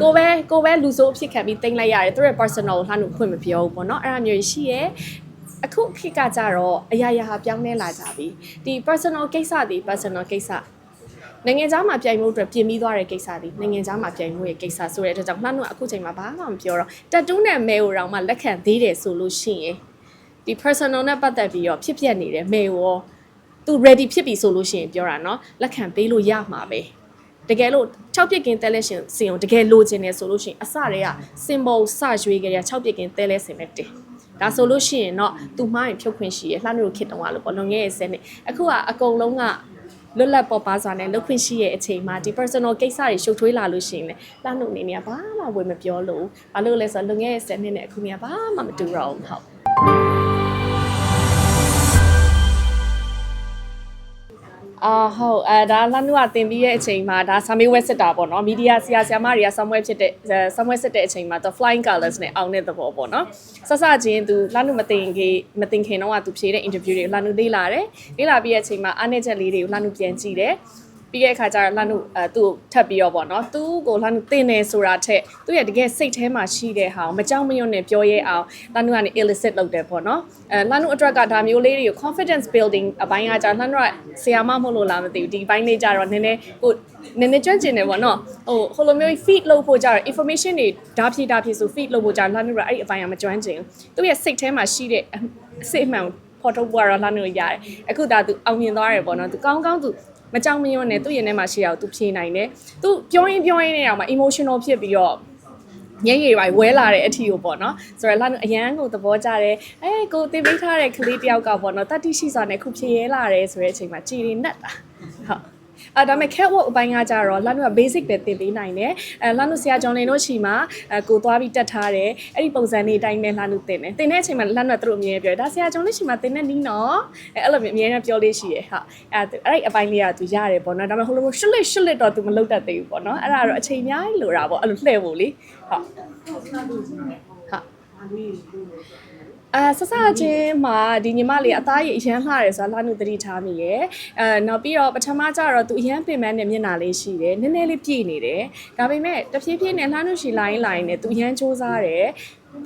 ကိုပဲကိုပဲလူဆိုးအဖြစ်ခံပြီးတင်လိုက်ရတယ်သူရဲ့ personal ကိုလှမ်းလို့ဖွင့်မပြောဘူးပေါ့နော်အဲ့ဒါမျိုးရှိရဲအခုခေတ်ကကြတော့အရာရာဟာပြောင်းလဲလာကြပြီဒီ personal ကိစ္စဒီ personal ကိစ္စနိုင်ငံသားမှာပြိုင်မှုအတွက်ပြင်ပြီးသွားတဲ့ကိစ္စဒီနိုင်ငံသားမှာပြိုင်မှုရဲ့ကိစ္စဆိုတဲ့အတွက်ကြောင့်လှမ်းလို့အခုချိန်မှာဘာမှမပြောတော့တက်တူးနဲ့မဲကိုတော့မှလက်ခံသေးတယ်ဆိုလို့ရှိရင်ဒီ personal နဲ့ပတ်သက်ပြီးတော့ဖြစ်ပျက်နေတဲ့မဲကိုရောသူ ready ဖြစ်ပြီဆိုလို့ရှိရင်ပြောတာเนาะလက်ခံပေးလို့ရမှာပဲ တကယ်လို့6ပြစ်ကင်းတဲလဲရှင်စင်ကိုတကယ်လိုချင်နေဆိုလို့ရှိရင်အစတည်းက symbol စရွေးကြရ6ပြစ်ကင်းတဲလဲစင်နဲ့တင်ဒါဆိုလို့ရှိရင်တော့သူမှားရင်ဖြုတ်ခွင့်ရှိရလှမ်းလို့ခစ်တုံးကလို့ပေါ့လွန်ခဲ့ရဲ့စနေအခုကအကုန်လုံးကလွတ်လပ်ပေါ်ပါစွာနဲ့လုတ်ခွင့်ရှိရဲ့အချိန်မှာဒီ personal ကိစ္စတွေရှုပ်ထွေးလာလို့ရှိရင်လေလှမ်းလို့အနေနဲ့ကဘာမှဝင်မပြောလို့ဘာလို့လဲဆိုတော့လွန်ခဲ့ရဲ့စနေနဲ့အခုမြကဘာမှမတူတော့ဘူးဟုတ် အာဟုတ်အဲဒါလှမ်းလို့ကတင်ပြီးရဲ့အချိန်မှာဒါဆာမေးဝဲစစ်တာပေါ့နော်မီဒီယာဆရာဆရာမတွေကဆမ်ဝဲဖြစ်တဲ့ဆမ်ဝဲစစ်တဲ့အချိန်မှာ the flying colors နဲ့အောင်တဲ့သဘောပေါ့နော်ဆဆချင်းသူလှမ်းလို့မတင်ခင်မတင်ခင်တော့ကသူဖြေတဲ့ interview တွေကိုလှမ်းလို့လေ့လာတယ်လေ့လာပြီးရဲ့အချိန်မှာအားနည်းချက်လေးတွေကိုလှမ်းလို့ပြန်ကြည့်တယ် ပြီးရဲ့အခါကျတော့လှမ်းလို့အဲသူ့ကိုထပ်ပြီးတော့ပေါ့နော်သူ့ကိုလှမ်းလို့တင်နေဆိုတာထက်သူ့ရဲ့တကယ်စိတ်ထဲမှာရှိတဲ့ဟာကိုမကြောက်မရွံ့နဲ့ပြောရဲအောင်လှမ်းလို့ကနေ illicit လုပ်တယ်ပေါ့နော်အဲလှမ်းလို့အတွက်ကဒါမျိုးလေးတွေကို confidence building အပိုင်းကကြာလှမ်းလို့ကဆရာမမဟုတ်လို့လားမသိဘူးဒီဘိုင်းလေးကြတော့နည်းနည်းကိုနည်းနည်းကျွမ်းကျင်တယ်ပေါ့နော်ဟိုဟိုလိုမျိုး feed လုပ်ဖို့ကြတော့ information တွေဓာဖြည့်ဓာဖြည့်ဆို feed လုပ်ဖို့ကြလှမ်းလို့ကအဲ့ဒီအပိုင်းကမကျွမ်းကျင်ဘူးသူ့ရဲ့စိတ်ထဲမှာရှိတဲ့အစိတ်အမှန်ကိုဖော်ထုတ်ဖို့ကတော့လှမ်းလို့ရတယ်အခုဒါသူအောင်မြင်သွားတယ်ပေါ့နော်သူကောင်းကောင်းသူ မကြောက်မရွံ့နဲ့သူ့ရင်ထဲမှာရှိရအောင်သူဖြေနိုင်တယ်သူပြောရင်ပြောရင်နဲ့အောင်မှာ emotional ဖြစ်ပြီးတော့ညင်ရီပိုင်းဝဲလာတဲ့အထီကိုပေါ့နော်ဆိုတော့လာအရန်ကိုသဘောကျတယ်အဲကိုတင်ပေးထားတဲ့ကလေးတယောက်ကပေါ့နော်တတိရှိစွာနဲ့ခုဖြေရဲလာတယ်ဆိုတဲ့အချိန်မှာကြည်ရင်နဲ့တာဟုတ် အဲဒါပေမဲ့ catwalk အပိုင်းကကြတော့လန်တို့က basic ပဲသင်ပေးနိုင်တယ်အဲလန်တို့ဆရာကျော်လင်တို့ရှိမှာအဲကိုသွားပြီးတက်ထားတယ်အဲ့ဒီပုံစံလေးအတိုင်းပဲလန်တို့သင်တယ်သင်တဲ့အချိန်မှာလန်တို့ကသူတို့အမြဲပြောတယ်ဒါဆရာကျော်လေးရှိမှာသင်တဲ့နီးနော်အဲအဲ့လိုမျိုးအမြဲတမ်းပြောလေးရှိရဟုတ်အဲအဲ့ဒီအပိုင်းလေးကသူရတယ်ပေါ့နော်ဒါပေမဲ့ဟိုလိုရှစ်လစ်ရှစ်လစ်တော့သူမလုပ်တတ်သေးဘူးပေါ့နော်အဲ့ဒါတော့အချိန်အများကြီးလိုတာပေါ့အဲ့လိုလှည့်ဖို့လေဟုတ်ဟုတ် အာဆဆချင်းမှာဒီညီမလေးအသားရည်အရန်လှတယ်ဆိုတာလာနုသတိထားမိရယ်အဲနောက်ပြီးတော့ပထမကျတော့သူအရန်ပင်ပန်းနဲ့မျက်နှာလေးရှိတယ်နည်းနည်းလေးပြည့်နေတယ်ဒါပေမဲ့တဖြည်းဖြည်းနဲ့လှနုရှီလိုင်းလိုင်းနဲ့သူအရန်စူးစားတယ်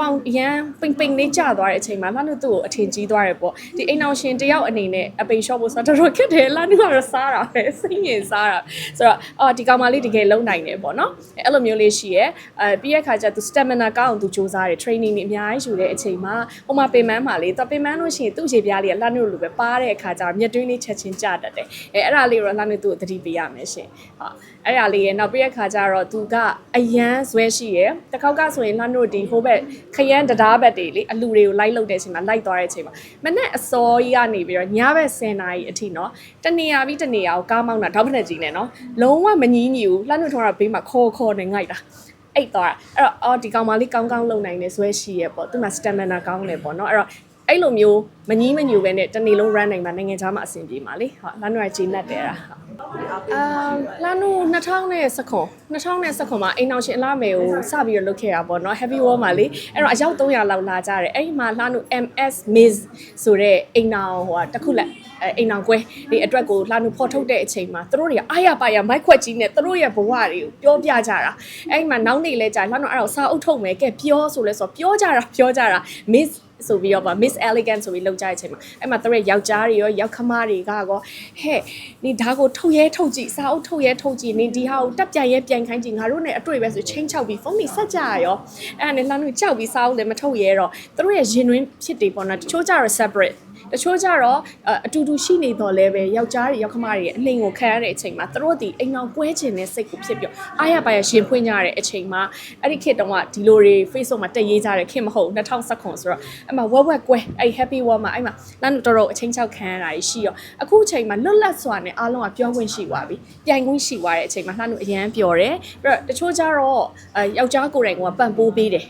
ပေါင်ရန်ပိန်ပိန်လေးကျသွားတဲ့အချိန်မှာလှနုသူ့ကိုအထင်ကြီးသွားတယ်ပေါ့ဒီအိမ်အောင်ရှင်တယောက်အနေနဲ့အပိန်ရှော့ဖို့ဆိုတာတော်တော်ခက်တယ်လှနုကတော့စားတာပဲစိတ်ငြိမ်စားတာဆိုတော့အော်ဒီကောင်မလေးတကယ်လုံနိုင်တယ်ပေါ့နော်အဲ့လိုမျိုးလေးရှိရယ်အဲပြီးရခါကျသူ stamina ကောင်းအောင်သူစူးစားတယ် training တွေအများကြီးယူတဲ့အချိန်မှာဟိုမှာပင်ပန်းမှာလေသူပင်ပန်းလို့ရှိရင်သူ့ခြေပြားလေးကလှနုလိုပဲပါတဲ့အခါကျတော့မျက်တွင်းလေးချက်ချင်းကျတတ်တယ်အဲအဲ့ဒါလေးတော့လှနုသူ့ကိုသတိပေးရမယ်ရှင်ဟုတ်အဲ့ဒါလေးရယ်နောက်ပြီးရခါကျတော့သူကအရန်ဇွဲရှိရယ်တစ်ခေါက်ကဆိုရင်လှနုဒီဟိုဘက်ခရမ်းတရားဘက်တွေလေအလူတွေကိုလိုက်လုပ်တဲ့အချိန်မှာလိုက်သွားတဲ့အချိန်မှာမနဲ့အစောကြီးကနေပြီးတော့ညဘက်10နာရီအထိနော်တနေရာပြီးတနေရာကိုကားမောင်းတာတောက်ဖက်ကြီးနဲ့နော်လုံးဝမငီးညီဘူးလှနုထောင်းတာဘေးမှာခေါ်ခေါ်နေငိုက်တာအိတ်သွားအဲ့တော့အော်ဒီကောင်မလေးကောင်းကောင်းလုပ်နိုင်နေဇွဲရှိရပေါ့သူမှ stamina ကောင်းတယ်ပေါ့နော်အဲ့တော့ အဲ့လိုမျိုးမငီးမညူပဲနဲ့တနေ့လုံး run နိုင်မှာနိုင်ငံခြားမှာအဆင်ပြေမှာလေဟုတ်လှနုကဂျင်းလက်တယ်အဲ့ဒါအာလှနု2019 2019မှာအိမ်အောင်ရှင်အလားမယ်ကိုစပြီးတော့လုပ်ခဲ့တာပေါ့နော် heavy wall မှာလေအဲ့တော့အယောက်300လောက်လာကြတယ်အဲ့ဒီမှာလှနု MS Miss ဆိုတဲ့အိမ်အောင်ဟိုတစ်ခုလက် အဲအိမ်အောင်ကွဲဒီအတွက်ကိုလှနုဖော်ထုတ်တဲ့အချိန်မှာသူတို့တွေကအားရပါရမိုက်ခွက်ကြီးနဲ့သူတို့ရဲ့ဘဝတွေကိုပြောပြကြတာအဲ့ဒီမှာနောက်နေလဲကြာလှနုအဲ့တော့စာအုပ်ထုတ်မယ်ကဲပြောဆိုလဲဆိုပြောကြတာပြောကြတာ Miss ဆိုပြီးတော့ဗာ Miss Elegant ဆိုပြီးလောက်ကြတဲ့အချိန်မှာအဲ့မှာသူတို့ယောက်ျားတွေရောယောက်ခမတွေကကောဟဲ့နေဒါကိုထုတ်ရဲထုတ်ကြည့်စာအုပ်ထုတ်ရဲထုတ်ကြည့်နေဒီဟာကိုတက်ပြန်ရဲပြန်ခိုင်းကြည့်ငါတို့နဲ့အတွေ့ပဲဆိုချင်းချောက်ပြီးဖုန်းတွေဆက်ကြရရောအဲ့ဒါနဲ့လှမ်းလို့ကြောက်ပြီးစာအုပ်လည်းမထုတ်ရဲတော့သူတို့ရဲ့ရင်တွင်းဖြစ်တယ်ပေါ့နော်တချို့ကြတော့ separate တချို့ကြတော့အတူတူရှိနေတော့လဲပဲယောက်ျားတွေယောက်ခမတွေရဲ့အနှိမ်ကိုခံရတဲ့အချိန်မှာသူတို့ဒီအိမ်အောင်ကွဲချင်တဲ့စိတ်ကိုဖြစ်ပြီးအားရပါရရှင်ဖွင့်ကြတဲ့အချိန်မှာအဲ့ဒီခေတ်တုန်းကဒီလိုတွေ Facebook မှာတက်ရေးကြတဲ့ခေတ်မဟုတ်2019ဆိုတော့အဲ့မှာဝက်ဝက်ကွဲအဲ့ happy wall မှာအဲ့မှာလမ်းတော်တော်အချင်းချောက်ခံရတာရှိရောအခုအချိန်မှာလွတ်လပ်စွာနဲ့အားလုံးကပြောခွင့်ရှိသွားပြီပြိုင်ခွင့်ရှိသွားတဲ့အချိန်မှာလှမ်းလို့အရန်ပျော်တယ်ပြီးတော့တချို့ကြတော့အဲယောက်ျားကိုယ်တိုင်ကပံ့ပိုးပေးတယ်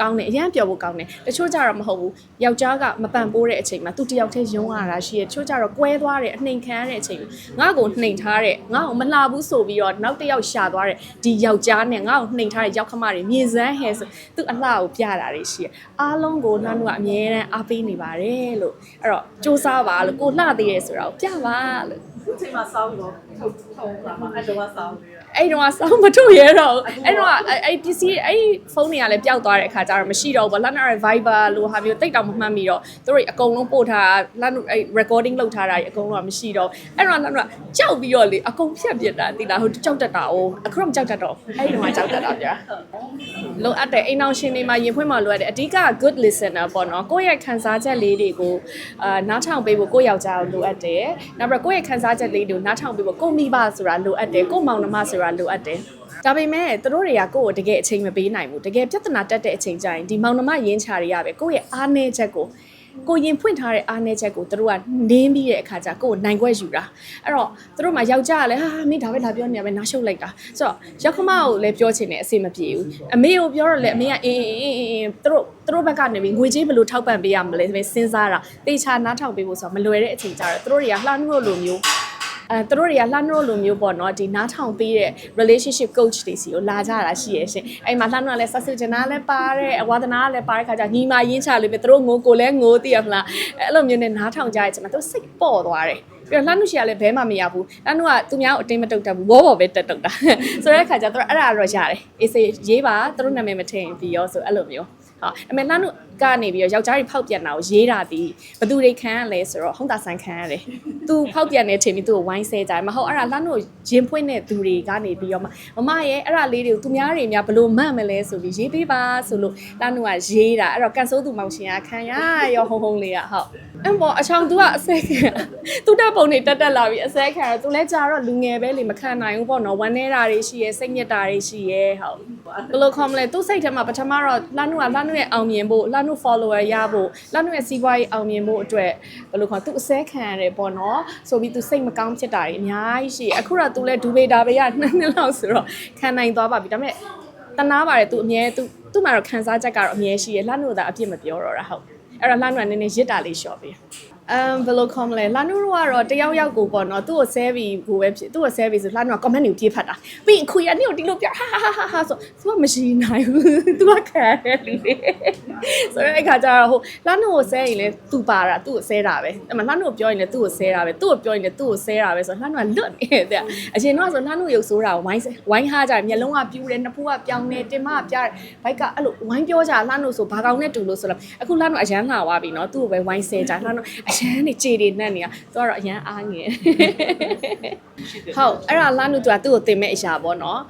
ကောင်းတယ်အရင်ပြောဖို့ကောင်းတယ်တချို့ကြတော့မဟုတ်ဘူးယောက်ျားကမပန်ပိုးတဲ့အချိန်မှာသူတယောက်တည်းယုံရတာရှိရတချို့ကြတော့ကွဲသွားတယ်အနှိမ်ခံရတဲ့အချိန်ငါ့ကိုနှိမ်ထားတဲ့ငါ့ကိုမလှဘူးဆိုပြီးတော့နောက်တစ်ယောက်ရှာသွားတဲ့ဒီယောက်ျားနဲ့ငါ့ကိုနှိမ်ထားတဲ့ယောက်ခမတွေမြေစမ်းဟဲဆိုသူအလှကိုပြတာတွေရှိရအားလုံးကိုနှမ်းတို့ကအမြဲတမ်းအားပေးနေပါတယ်လို့အဲ့တော့စူးစမ်းပါလို့ကိုလှသေးတယ်ဆိုတာကိုပြပါလို့ ခုချိန်မှာစောင်းတော့ထုံထုံလာမှာအဲ့တော့စောင်းပြီးတော့အဲ့တော့စောင်းမထုတ်ရတော့ဘူးအဲ့တော့အဲ့အဲ့ပစ္စည်းအဲ့ဖုန်းတွေကလည်းပျောက်သွားတဲ့အခါကျတော့မရှိတော့ဘူးဗောလန်နာရဲ့ Viber လို့ဟာမျိုးတိတ်တောင်မမှတ်မိတော့သူတို့အကုန်လုံးပို့ထားလန်အဲ့ recording လုပ်ထားတာကြီးအကုန်လုံးကမရှိတော့အဲ့တော့လန်နာကြောက်ပြီးတော့လေအကုန်ဖြတ်ပြစ်တာတိလားဟိုကြောက်တတ်တာ哦အခုတော့မကြောက်တတ်တော့အဲ့ဒီမှာကြောက်တတ်တာဗျာလိုအပ်တဲ့အိမ်အောင်ရှင်တွေမှာရင်ဖွင့်မှလိုအပ်တယ်အဓိက good listener ပေါ့နော်ကိုယ့်ရဲ့ခံစားချက်လေးတွေကိုအာနားထောင်ပေးဖို့ကိုယ့်ယောက်ျားကိုလိုအပ်တယ်နောက်ပြီးကိုယ့်ရဲ့ခံစားချက်လေးတွေကိုနားထောင်ပေးဖို့ကိုယ့်မိဘဆိုတာလိုအပ်တယ်ကိုယ့်မောင်နှမဆိုတာလိုအပ်တယ်ဒါပေမဲ့သူတို့တွေကကိုယ့်ကိုတကယ်အချိန်မပေးနိုင်ဘူးတကယ်ပြဿနာတက်တဲ့အချိန်ကျရင်ဒီမောင်နှမရင်းချတွေရပဲကိုယ့်ရဲ့အားနည်းချက်ကို ကိုရင်ဖွင့်ထားတဲ့အားနည်းချက်ကိုသူတို့ကနင်းပြီးတဲ့အခါကျကိုယ့်ကိုနိုင်ခွက်ယူတာအဲ့တော့သူတို့မှယောက်ျားကလည်းဟာမင်းဒါပဲလာပြောနေရပဲနားရှုပ်လိုက်တာဆိုတော့ရောက်ခမကိုလည်းပြောချင်တယ်အဆင်မပြေဘူးအမေကိုပြောတော့လည်းအမေကအင်းအင်းအင်းအင်းသူတို့သူတို့ဘက်ကနေပြီးငွေကြေးဘယ်လိုထောက်ပံ့ပေးရမလဲစဉ်းစားတာတေချာနားထောင်ပေးဖို့ဆိုတော့မလွယ်တဲ့အချိန်ကျတော့သူတို့တွေကလှမ်းလို့လိုမျိုး အဲသူတို့တွေကလှမ်းလို့လိုမျိုးပေါ့နော်ဒီနားထောင်ပေးတဲ့ relationship coach တွေစီကိုလာကြတာရှိရဲ့ရှင်အဲ့မှာလှမ်းတော့လည်းဆက်စုချနာလည်းပါတယ်အဝါဒနာလည်းပါတဲ့ခါကျညီမရင်းချလို့ပဲသူတို့ငိုကိုလည်းငိုတည်ရမလားအဲ့လိုမျိုးနဲ့နားထောင်ကြရဲ့ချိန်မှာသူစိတ်ပေါ့သွားတယ်ပြီးတော့လှမ်းလို့ရှိရလဲဘဲမှမရဘူးလှမ်းတို့ကသူများကိုအတင်းမတုတ်တတ်ဘူးဝေါဘော်ပဲတက်တုတ်တာဆိုတဲ့အခါကျတော့အဲ့ဒါတော့ရတယ်အေးစေးရေးပါသူတို့နာမည်မထည့်ရင်ပြီးရောဆိုအဲ့လိုမျိုး ဟုတ်အမေလှမ်းတို့ကနေပြီးတော့ယောက်ျားတွေဖောက်ပြန်တာကိုရေးတာဒီဘသူတွေခံရလဲဆိုတော့ဟုတ်တာဆိုင်ခံရတယ်။ तू ဖောက်ပြန်နေချိန်ပြီး तू ကိုဝိုင်းဆဲကြတယ်မဟုတ်အဲ့ဒါလှမ်းတို့ရင်ဖွင့်တဲ့သူတွေကနေပြီးတော့မမရဲ့အဲ့ဒါလေးတွေကိုသူများတွေများဘလို့မှတ်မလဲဆိုပြီးရေးပေးပါဆိုလို့လှမ်းတို့ကရေးတာအဲ့တော့ကန်ဆိုးသူမောင်ရှင်ကခံရရောဟုံဟုံလေးကဟုတ်အဲ့ပေါ်အချောင် तू ကအစဲခံသူတက်ပုံတွေတက်တက်လာပြီးအစဲခံတော့ तू လဲကြာတော့လူငယ်ပဲလေမခံနိုင်ဘူးပေါ့နော်ဝမ်းနေတာတွေရှိရဲစိတ်ညစ်တာတွေရှိရဲဟုတ် ဘယ်လိုခေါ်မလဲသူ့စိတ်ထဲမှာပထမတော့လာနုကလာနုရဲ့အောင်မြင်ဖို့လာနု follower ရဖို့လာနုရဲ့စီးပွားရေးအောင်မြင်ဖို့အတွက်ဘယ်လိုခေါ်သူ့အစဲခံရတယ်ပေါ့နော်ဆိုပြီးသူစိတ်မကောင်းဖြစ်တာကြီးအများကြီးရှိအခုတော့သူလဲဒူဘေဒါဘေရနှစ်နှစ်လောက်ဆိုတော့ခံနိုင်သွားပါပြီဒါပေမဲ့တနာပါတယ်သူအမြဲသူသူ့မှာတော့ခံစားချက်ကတော့အမြဲရှိရလာနုကအပြစ်မပြောတော့တာဟုတ်အဲ့တော့လာနုကနည်းနည်းရစ်တာလေးလျှော့ပေး အမ်ဘယ်လိုခေါ်မလဲလာနူတို့ကတော့တယောက်ယောက်ကိုပေါ့နော်သူ့ကိုဆဲပြီးကိုပဲဖြစ်သူ့ကိုဆဲပြီးဆိုလာနူက comment တွေကိုပြေးဖတ်တာပြီးရင်ခွေရနေကိုဒီလိုပြဟာဟာဟာဟာဆိုသူကမရှိနိုင်ဘူးသူကခံရတယ်လူတွေဆိုတော့အဲ့ခါကျတော့ဟိုလာနူကိုဆဲရင်လည်းသူပါတာသူ့ကိုဆဲတာပဲအဲ့မှာလာနူကိုပြောရင်လည်းသူ့ကိုဆဲတာပဲသူ့ကိုပြောရင်လည်းသူ့ကိုဆဲတာပဲဆိုတော့လာနူကလွတ်နေတဲ့အရင်တော့ဆိုလာနူရုပ်ဆိုးတာဝိုင်းဝိုင်းဟားကြတယ်မျက်လုံးကပြူးတယ်နှစ်ဖူးကပြောင်းနေတင်မကပြတယ်ဘိုက်ကအဲ့လိုဝိုင်းပြောကြလာနူဆိုဘာကောင်နဲ့တူလို့ဆိုတော့အခုလာနူအရန်လှသွားပြီနော်သူ့ကိုပဲဝိုင်းဆဲကြလာနူအရန်နေကြေတွေနဲ့နေတာသူကတော့အရန်အားငယ်ဟုတ်အဲ့ဒါလာနူသူကသူ့ကိုတင်မဲ့အရာပေါ့နော်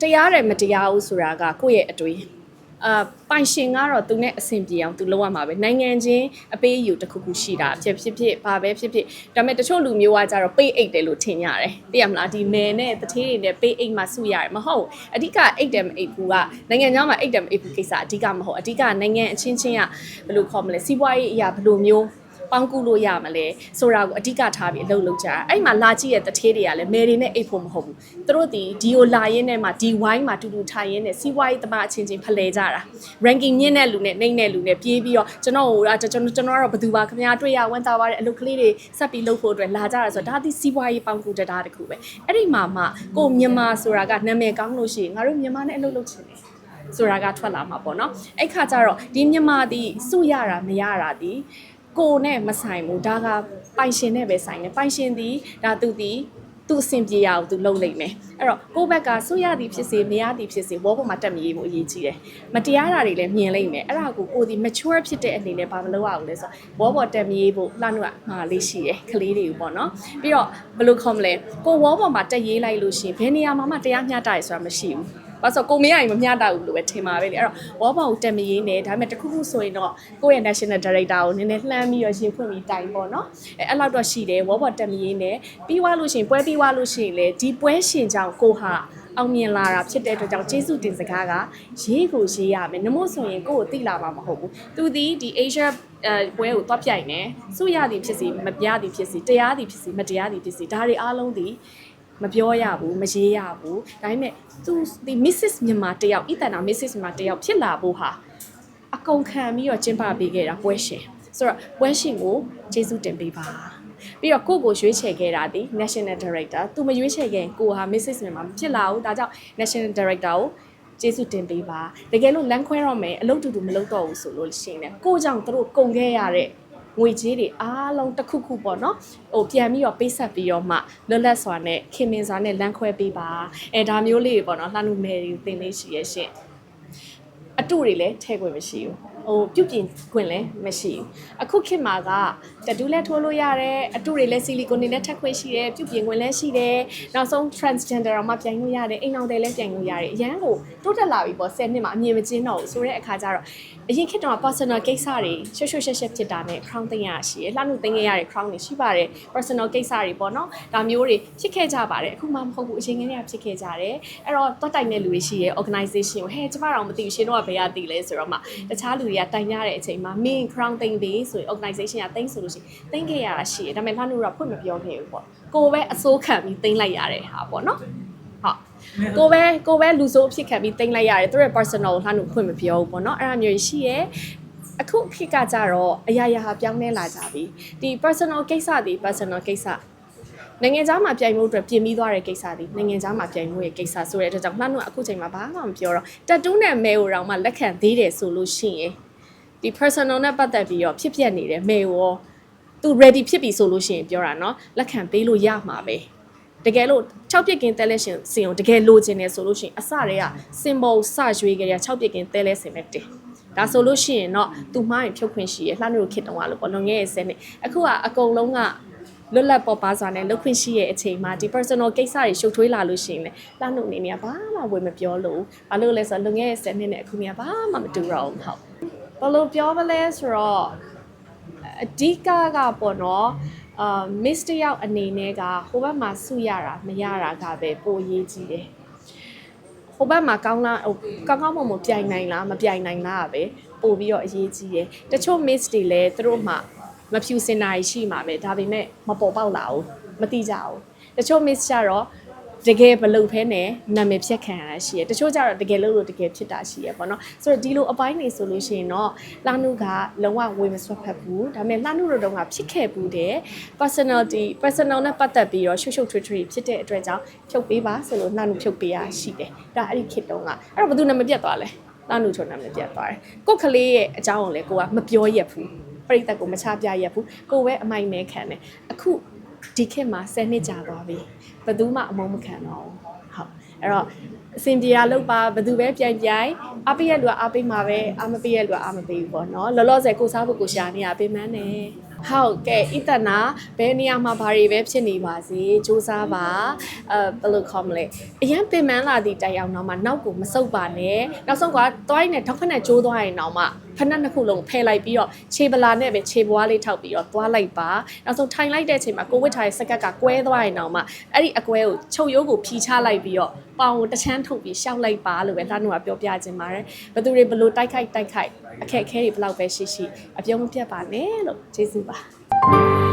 တရားတယ်မတရားဘူးဆိုတာကကိုယ့်ရဲ့အတွေ့အာပိုင်ရှင်ကတော့သူနဲ့အဆင်ပြေအောင်သူလုပ်ရမှာပဲနိုင်ငံချင်းအပေးအယူတစ်ခုခုရှိတာဖြစ်ဖြစ်ဖြစ်ဘာပဲဖြစ်ဖြစ်ဒါပေမဲ့တချို့လူမျိုးကကြတော့ပေးအိတ်တယ်လို့ထင်ရတယ်သိရမလားဒီမယ်နဲ့တထေးတွေနဲ့ပေးအိတ်မှစုရတယ်မဟုတ်အဓိကအိတ်တယ်မအိတ်ဘူးကနိုင်ငံခြားမှာအိတ်တယ်မအိတ်ဘူးကိစ္စအဓိကမဟုတ်အဓိကနိုင်ငံအချင်းချင်းကဘယ်လိုခေါ်မလဲစီးပွားရေးအရာဘယ်လိုမျိုး ပေါင်းကူလို့ရမလဲဆိုတာကိုအဓိကထားပြီးအလုပ်လုပ်ကြတာအဲ့မှာလာကြည့်တဲ့တထေးတွေကလည်းမယ်တွေနဲ့အိတ်ဖို့မဟုတ်ဘူးသူတို့ဒီဒီကိုလာရင်းနဲ့မှဒီဝိုင်းမှာတူတူထိုင်ရင်းနဲ့စီးပွားရေးတမအချင်းချင်းဖလှယ်ကြတာ ranking မြင့်တဲ့လူနဲ့နှိမ့်တဲ့လူနဲ့ပြေးပြီးတော့ကျွန်တော်ဟိုကျွန်တော်ကျွန်တော်ကတော့ဘယ်သူပါခင်ဗျာတွေ့ရဝမ်းသာပါတယ်အလုပ်ကလေးတွေဆက်ပြီးလုပ်ဖို့အတွက်လာကြတာဆိုတော့ဒါဒီစီးပွားရေးပေါင်းကူတတာတခုပဲအဲ့ဒီမှာမှကိုမြန်မာဆိုတာကနာမည်ကောင်းလို့ရှိရင်ငါတို့မြန်မာနဲ့အလုပ်လုပ်ချင်တယ်ဆိုတာကထွက်လာမှာပေါ့နော်အဲ့ခါကျတော့ဒီမြန်မာဒီစုရတာမရတာဒီ ကိုနဲ့မဆိုင်ဘူးဒါကပိုင်ရှင်နဲ့ပဲဆိုင်တယ်ပိုင်ရှင်ဒီဒါသူဒီသူအဆင်ပြေရအောင်သူလုပ်လိုက်မယ်အဲ့တော့ကိုယ့်ဘက်ကဆိုရသည်ဖြစ်စေမရသည်ဖြစ်စေဘောပေါ်မှာတက်မြေမှုအရေးကြီးတယ်မတရားတာတွေလည်းမြင်လိုက်မယ်အဲ့ဒါကိုကိုဒီ mature ဖြစ်တဲ့အနေနဲ့ဘာမလုပ်ရအောင်လဲဆိုတော့ဘောပေါ်တက်မြေဖို့လှမ်းတော့မှာလေးရှိတယ်ကလေးတွေကိုပေါ့နော်ပြီးတော့ဘယ်လိုခေါ်မလဲကိုဝေါပေါ်မှာတက်ရေးလိုက်လို့ရှိရင်ဘယ်နေရာမှာမှတရားမျှတရဆိုတာမရှိဘူး ဘာလို့ကိုမင်းအရင်မမျှတဘူးလို့ပဲထင်ပါပဲလေအဲ့တော့ဝေါဘောင်တက်မရေးနဲ့ဒါပေမဲ့တခုခုဆိုရင်တော့ကိုယ့်ရဲ့ national director ကိုနည်းနည်းလှမ်းပြီးတော့ရင်ဖွင့်ပြီးတိုင်ပေါ့နော်အဲအဲ့လောက်တော့ရှိတယ်ဝေါဘောင်တက်မရေးနဲ့ပြီးွားလို့ရှိရင်ပွဲပြီးွားလို့ရှိရင်လေဒီပွဲရှင်ကြောင့်ကိုဟာအောင်မြင်လာတာဖြစ်တဲ့အတွက်ကြောင့်ကျေးဇူးတင်စကားကရေးကိုရေးရမယ်နမို့ဆိုရင်ကိုယ့်ကိုသိလာမှာမဟုတ်ဘူးသူဒီဒီ Asia အဲပွဲကိုတွားပြိုင်နေစုရသည်ဖြစ်စီမပြသည်ဖြစ်စီတရားသည်ဖြစ်စီမတရားသည်ဖြစ်စီဒါတွေအားလုံးဒီ မပြောရဘူးမရေးရဘူးဒါပေမဲ့သူဒီ Mrs မြန်မာတယောက်ဣတနာ Mrs မြန်မာတယောက်ဖြစ်လာဖို့ဟာအကုန်ခံပြီးတော့ကျင်းပပေးခဲ့တာပွဲရှင်ဆိုတော့ပွဲရှင်ကိုကျေးဇူးတင်ပေးပါပြီးတော့ကိုကိုရွေးချယ်ခဲ့တာဒီ National Director သူမရွေးချယ်ခဲ့ရင်ကိုဟာ Mrs မြန်မာမဖြစ်လာဘူးဒါကြောင့် National Director ကိုကျေးဇူးတင်ပေးပါတကယ်လို့လမ်းခွဲတော့မယ်အလုပ်တူတူမလုပ်တော့ဘူးဆိုလို့ရှိရင်လည်းကိုကြောင့်သူတို့ကုန်ခဲ့ရတဲ့ ငွေကြေးတွေအားလုံးတစ်ခုခုပေါ့နော်ဟိုပြန်ပြီးတော့ပေးဆက်ပြီးတော့မှလွတ်လပ်စွာနဲ့ခင်မင်စွာနဲ့လမ်းခွဲပေးပါအဲဒါမျိုးလေးတွေပေါ့နော်လှနုမယ်တွေသင်လေးရှိရဲ့ရှင်အတုတွေလည်းထဲခွင့်မရှိဘူး ဟိုပြုတ်ပြင်ခွင့်လည်းမရှိဘူးအခုခေတ်မှာကတတူးလည်းထိုးလို့ရတယ်အတုတွေလည်းဆီလီကွန်တွေလည်းထက်ခွင့်ရှိတယ်ပြုတ်ပြင်ခွင့်လည်းရှိတယ်နောက်ဆုံး transgender တော့မှပြိုင်လို့ရတယ်အိမ်အောင်တယ်လည်းပြိုင်လို့ရတယ်အရန်ကိုတိုးတက်လာပြီပေါ့10နှစ်မှာအမြင်မကျင်းတော့ဘူးဆိုတဲ့အခါကျတော့အရင်ခေတ်တုန်းက personal ကိစ္စတွေရွှွှွှွှွှွှွှဖြစ်တာနဲ့ crown သိမ်းရရှိရလှနှုတ်သိမ်းရတဲ့ crown တွေရှိပါတယ် personal ကိစ္စတွေပေါ့နော်ဒါမျိုးတွေဖြစ်ခဲ့ကြပါတယ်အခုမှမဟုတ်ဘူးအရင်ကတည်းကဖြစ်ခဲ့ကြတယ်အဲ့တော့တွတ်တိုင်တဲ့လူတွေရှိရဲ organization ကိုဟဲ့ကျမတော့မသိဘူးရှင်တို့ကဘယ်ကသိလဲဆိုတော့မှတခြားလူတွေကတိုင်ရတဲ့အချိန်မှာ main crown သိမ်းပေးဆိုရင် organization ကသိမ်းဆိုလို့ရှိရင်သိမ်းခဲ့ရတာရှိတယ်ဒါပေမဲ့လှနှုတ်ကဖွင့်မပြောခဲ့ဘူးပေါ့ကိုယ်ပဲအစိုးခံပြီးသိမ်းလိုက်ရတဲ့ဟာပေါ့နော်ဟုတ်ကိုပဲကိုပဲလူဆိုးအဖြစ်ခံပြီးတင်လိုက်ရတယ်သူရဲ့ personal ကိုလှမ်းလို့ဖွင့်မပြောဘူးပေါ့နော်အဲ့ဒါမျိုးရှိရဲအခုခေတ်ကကြတော့အရာရာဟာပြောင်းလဲလာကြပြီဒီ personal ကိစ္စဒီ personal ကိစ္စနိုင်ငံသားမှာပြိုင်မှုအတွက်ပြင်ပြီးသွားတဲ့ကိစ္စဒီနိုင်ငံသားမှာပြိုင်မှုရဲ့ကိစ္စဆိုတဲ့အတွက်ကြောင့်လှမ်းလို့အခုချိန်မှာဘာမှမပြောတော့တတူးနဲ့မဲကိုတော့မှလက်ခံသေးတယ်ဆိုလို့ရှိရင် ဒီ personal နဲ့ပတ်သက်ပြီးတော့ဖြစ်ပျက်နေတယ်မဲရောသူ ready ဖြစ်ပြီဆိုလို့ရှိရင်ပြောတာเนาะလက်ခံပေးလို့ရမှာပဲ တကယ်လို့6ပြစ်ကင်းတဲလဲရှင်စင်ကိုတကယ်လိုချင်တယ်ဆိုလို့ရှိရင်အစတွေက symbol စရွေးကြရ6ပြစ်ကင်းတဲလဲစင်ပဲတင်ဒါဆိုလို့ရှိရင်တော့သူမှားရင်ဖြုတ်ခွင့်ရှိရလှမ်းလို့ခစ်တုံးကလို့ပေါ့လွန်ခဲ့ရဲ့စနေအခုကအကုန်လုံးကလွတ်လပ်ပေါ်ပါစွာနဲ့လုတ်ခွင့်ရှိရဲ့အချိန်မှာဒီ personal ကိစ္စတွေရှုပ်ထွေးလာလို့ရှိရင်လည်းလှမ်းလို့အနေနဲ့ဘာမှဝေမပြောလို့ဘာလို့လဲဆိုတော့လွန်ခဲ့ရဲ့စနေနဲ့အခုမြင်ဘာမှမတူတော့ဘူးဟုတ် ဘယ်လိုပြောမလဲဆိုတော့အဓိကကပေါ့နော်အာ miss တယောက်အနေနဲ့ကဟိုဘက်မှာဆုရတာမရတာကပဲပိုအရေးကြီးတယ်ဟိုဘက်မှာကောင်းလားဟိုကောင်းကောင်းမွန်မွန်ပြိုင်နိုင်လားမပြိုင်နိုင်လားကပဲပို့ပြီးတော့အရေးကြီးတယ်တချို့ miss တွေလည်းသူတို့မှမဖြူစင်တာရှိမှာပဲဒါပေမဲ့မပေါ်ပေါက်လာဘူးမတိကြဘူးတချို့ miss ကြတော့ တကယ်မလုပ်ဖဲနဲ့နာမည်ဖြတ်ခံရတာရှိရတချို့ကြတော့တကယ်လို့လို့တကယ်ဖြစ်တာရှိရပေါ့နော်ဆိုတော့ဒီလိုအပိုင်းနေဆိုလို့ရှိရင်တော့လှနုကလုံးဝဝေမဆွတ်ဖက်ဘူးဒါပေမဲ့လှနုတို့တုန်းကဖြစ်ခဲ့ဘူးတဲ့ personality personal နဲ့ပတ်သက်ပြီးတော့ရှုပ်ရှုပ်ထွေးထွေးဖြစ်တဲ့အတွက်ကြောင့်ဖြုတ်ပေးပါဆိုလို့လှနုဖြုတ်ပေးရရှိတယ်ဒါအဲ့ဒီခေတ်တုန်းကအဲ့တော့ဘယ်သူနာမည်ပြတ်သွားလဲလှနုချုံနာမည်ပြတ်သွားတယ်ကိုယ့်ကလေးရဲ့အကြောင်းကိုလည်းကိုကမပြောရက်ဘူးပြိတ္တကိုမချပြရက်ဘူးကိုပဲအမိုက်နဲ့ခံတယ်အခု ဒီခေတ်မှာ10နှစ်ကြာသွားပြီဘယ်သူမှအမုန်းမခံတော့ဘူးဟုတ်အဲ့တော့အစင်ပြေရလို့ပါဘယ်သူပဲပြိုင်ပြိုင်အားပေးရလူကအားပေးမှာပဲအားမပေးရလူကအားမပေးဘူးပေါ့နော်လောလောဆယ်ကိုစားဖို့ကိုရှာနေရပေးမှန်းနေ ဟုတ်ကဲ့ဣတနာဘယ်နေရာမှာဘာတွေပဲဖြစ်နေပါစေစူးစမ်းပါအဲဘယ်လိုခေါ်မလဲအရင်ပင်ပန်းလာသည့်တိုင်အောင်တော့မှနောက်ကိုမဆုတ်ပါနဲ့နောက်ဆုံးကတွိုင်းနဲ့ထောက်ဖက်နဲ့ကျိုးသွားရင်တော့မှဖက်နှက်နှစ်ခုလုံးဖယ်လိုက်ပြီးတော့ခြေပလာနဲ့ပဲခြေပွားလေးထောက်ပြီးတော့သွားလိုက်ပါနောက်ဆုံးထိုင်လိုက်တဲ့အချိန်မှာကိုဝစ်ထားတဲ့စက်ကက်ကကွဲသွားရင်တော့မှအဲ့ဒီအကွဲကိုချုပ်ရိုးကိုဖြီးချလိုက်ပြီးတော့ပေါင်ကိုတချမ်းထုတ်ပြီးရှောက်လိုက်ပါလို့ပဲလှနှုတ်ကပြောပြခြင်းပါတယ်ဘယ်သူတွေဘယ်လိုတိုက်ခိုက်တိုက်ခိုက် အခက်အခဲတွေဘယ်လောက်ပဲရှိရှိအပြုံးမပြတ်ပါနဲ့လို့ကျေးဇူးပါ